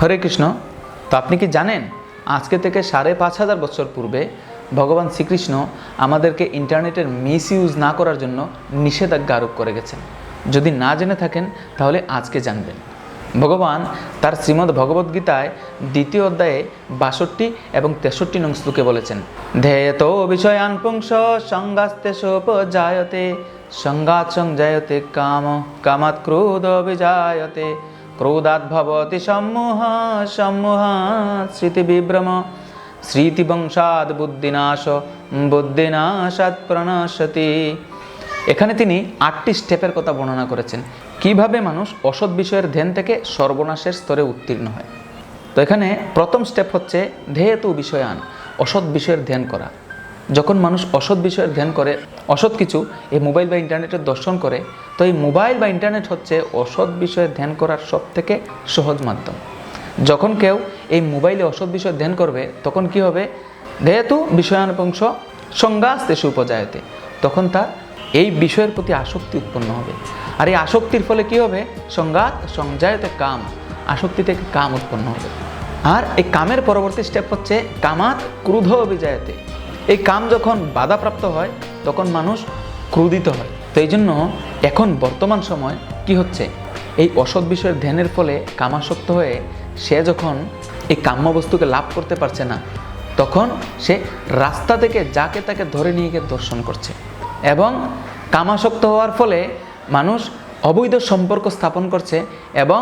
হরে কৃষ্ণ। তো আপনি কি জানেন, আজকে থেকে সাড়ে পাঁচ হাজার বছর পূর্বে ভগবান শ্রীকৃষ্ণ আমাদেরকে ইন্টারনেটের মিস ইউজ না করার জন্য নিষেধাজ্ঞা আরোপ করে গেছেন। যদি না জেনে থাকেন, তাহলে আজকে জানবেন। ভগবান তার শ্রীমদ্ ভগবদ্গীতায় দ্বিতীয় অধ্যায়ে বাষট্টি এবং তেষট্টি নং শ্লোকে বলেছেন ধ্যেয়ত বিষয়ান পুংস সংগাস্তেশোপজায়তে সংগাত সংজায়তে কাম কামাত ক্রোধ বিজায়তে ক্রোধাৎ ভবতি সম্মোহ, সম্মোহাৎ স্মৃতিবিভ্রম। স্মৃতিবংশাদ বুদ্ধিনাশ, বুদ্ধিনাশাৎ প্রণশতি। এখানে তিনি আটটি স্টেপের কথা বর্ণনা করেছেন। কীভাবে মানুষ অসৎ বিষয়ের ধ্যান থেকে সর্বনাশের স্তরে উত্তীর্ণ হয়। তো এখানে প্রথম স্টেপ হচ্ছে ধেয়তু বিষয়ান, অসৎ বিষয়ের ধ্যান করা। যখন মানুষ অসৎ বিষয়ের ধ্যান করে, অসৎ কিছু এই মোবাইল বা ইন্টারনেটের দর্শন করে, তো এই মোবাইল বা ইন্টারনেট হচ্ছে অসৎ বিষয়ে ধ্যান করার সব থেকে সহজ মাধ্যম। যখন কেউ এই মোবাইলে অসৎ বিষয় ধ্যান করবে, তখন কি হবে? যেহেতু বিষয়ানুপংশ সংজ্ঞাস্তেশু উপজায়তে তখন তার এই বিষয়ের প্রতি আসক্তি উৎপন্ন হবে। আর এই আসক্তির ফলে কি হবে? সংঘাত সংজায়তে কাম। আসক্তি থেকে কাম উৎপন্ন হবে। আর এই কামের পরবর্তী স্টেপ হচ্ছে কামাত ক্রুধ অভিজায়তে। এই কাম যখন বাধাপ্রাপ্ত হয়, তখন মানুষ ক্রোধিত হয়। তো এই জন্য এখন বর্তমান সময় কি হচ্ছে? এই অসৎ বিষয়ের ধ্যানের ফলে কামাসক্ত হয়ে সে যখন এই কাম্য বস্তুকে লাভ করতে পারছে না, তখন সে রাস্তা থেকে যাকে তাকে ধরে নিয়ে গিয়ে দর্শন করছে। এবং কামাসক্ত হওয়ার ফলে মানুষ অবৈধ সম্পর্ক স্থাপন করছে এবং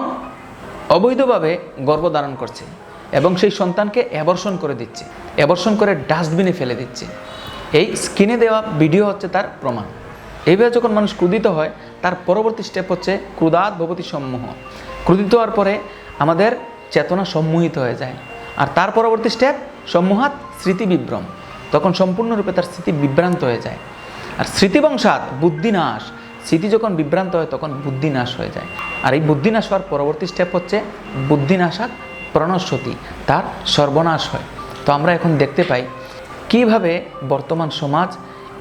অবৈধভাবে গর্ভধারণ করছে। এবং সেই সন্তানকে অ্যাবর্ষণ করে দিচ্ছে। অ্যাবর্ষণ করে ডাস্টবিনে ফেলে দিচ্ছে। এই স্ক্রিনে দেওয়া ভিডিও হচ্ছে তার প্রমাণ। এইভাবে যখন মানুষ ক্রুদিত হয়, তার পরবর্তী স্টেপ হচ্ছে ক্রুদাত ভবতী সম্মোহ। ক্রুদিত হওয়ার পরে আমাদের চেতনা সম্মোহিত হয়ে যায়। আর তার পরবর্তী স্টেপ সম্মোহাত স্মৃতি বিভ্রম তখন সম্পূর্ণরূপে তার স্মৃতি বিভ্রান্ত হয়ে যায়। আর স্মৃতিবংশাত বুদ্ধিনাশ। স্মৃতি যখন বিভ্রান্ত হয়, তখন বুদ্ধিনাশ হয়ে যায়। আর এই বুদ্ধিনাশ হওয়ার পরবর্তী স্টেপ হচ্ছে বুদ্ধিনাশাত প্রণস্বতী তার সর্বনাশ হয়। তো আমরা এখন দেখতে পাই কীভাবে বর্তমান সমাজ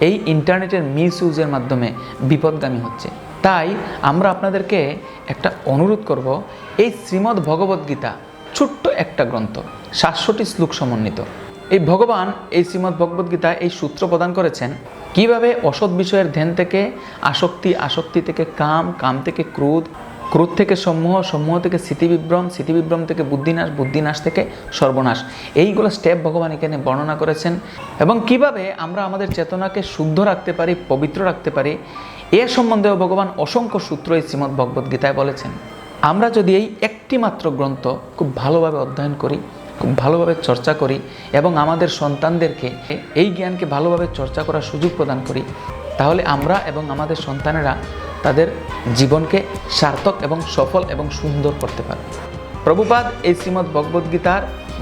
এই ইন্টারনেটের মিস ইউজের মাধ্যমে বিপদগামী হচ্ছে। তাই আমরা আপনাদেরকে একটা অনুরোধ করব, এই শ্রীমদ্ ভগবদ্গীতা ছোট্ট একটা গ্রন্থ সাতশোটি শ্লোক সমন্বিত। এই ভগবান এই শ্রীমদ্ ভগবদ্গীতা এই সূত্র প্রদান করেছেন, কীভাবে অসৎ বিষয়ের ধ্যান থেকে, আসক্তি আসক্তি থেকে কাম কাম থেকে ক্রোধ ক্রোধ থেকে সমূহ সমূহ থেকে স্মৃতিবিভ্রম স্মৃতিবিভ্রম থেকে বুদ্ধিনাশ বুদ্ধিনাশ থেকে সর্বনাশ। এইগুলো স্টেপ ভগবান এখানে বর্ণনা করেছেন। এবং কীভাবে আমরা আমাদের চেতনাকে শুদ্ধ রাখতে পারি, পবিত্র রাখতে পারি, এ সম্বন্ধেও ভগবান অসংখ্য সূত্র এই শ্রীমদ্ ভগবদ্গীতায় বলেছেন। আমরা যদি এই একটি মাত্র গ্রন্থ খুব ভালোভাবে অধ্যয়ন করি, খুব ভালোভাবে চর্চা করি, এবং আমাদের সন্তানদেরকে এই জ্ঞানকে ভালোভাবে চর্চা করার সুযোগ প্রদান করি, তাহলে আমরা এবং আমাদের সন্তানেরা তাদের জীবনকে সার্থক এবং সফল এবং সুন্দর করতে পারে। প্রভুপাদ এই শ্রীমদ্ ভগবদ্গীতার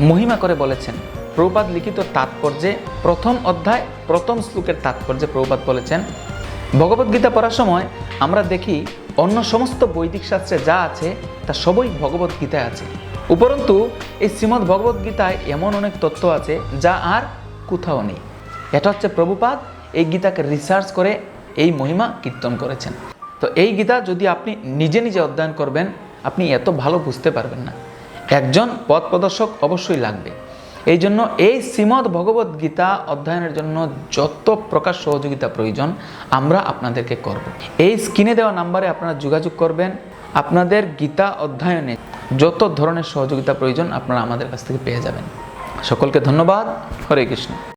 মহিমা করে বলেছেন। প্রভুপাদ লিখিত তাৎপর্যে প্রথম অধ্যায়, প্রথম শ্লোকের তাৎপর্যে প্রভুপাদ বলেছেন ভগবদ্গীতা পড়ার সময় আমরা দেখি অন্য সমস্ত বৈদিক শাস্ত্রে যা আছে তা সবই ভগবদ্গীতায় আছে। উপরন্তু, এই শ্রীমদ্ ভগবদ্গীতায় এমন অনেক তথ্য আছে যা আর কোথাও নেই। এটা হচ্ছে প্রভুপাদ এই গীতাকে রিসার্চ করে এই মহিমা কীর্তন করেছেন। তো এই গীতা যদি আপনি নিজে নিজে অধ্যয়ন করবেন, আপনি এত ভালো বুঝতে পারবেন না। একজন পথ প্রদর্শক অবশ্যই লাগবে। এই জন্য এই শ্রীমদ্ ভগবত গীতা অধ্যয়নের জন্য যত প্রকার সহযোগিতা প্রয়োজন, আমরা আপনাদেরকে করব। এই স্ক্রিনে দেওয়া নাম্বারে আপনারা যোগাযোগ করবেন। আপনাদের গীতা অধ্যয়নে যত ধরনের সহযোগিতা প্রয়োজন, আপনারা আমাদের কাছ থেকে পেয়ে যাবেন। সকলকে ধন্যবাদ। হরে কৃষ্ণ।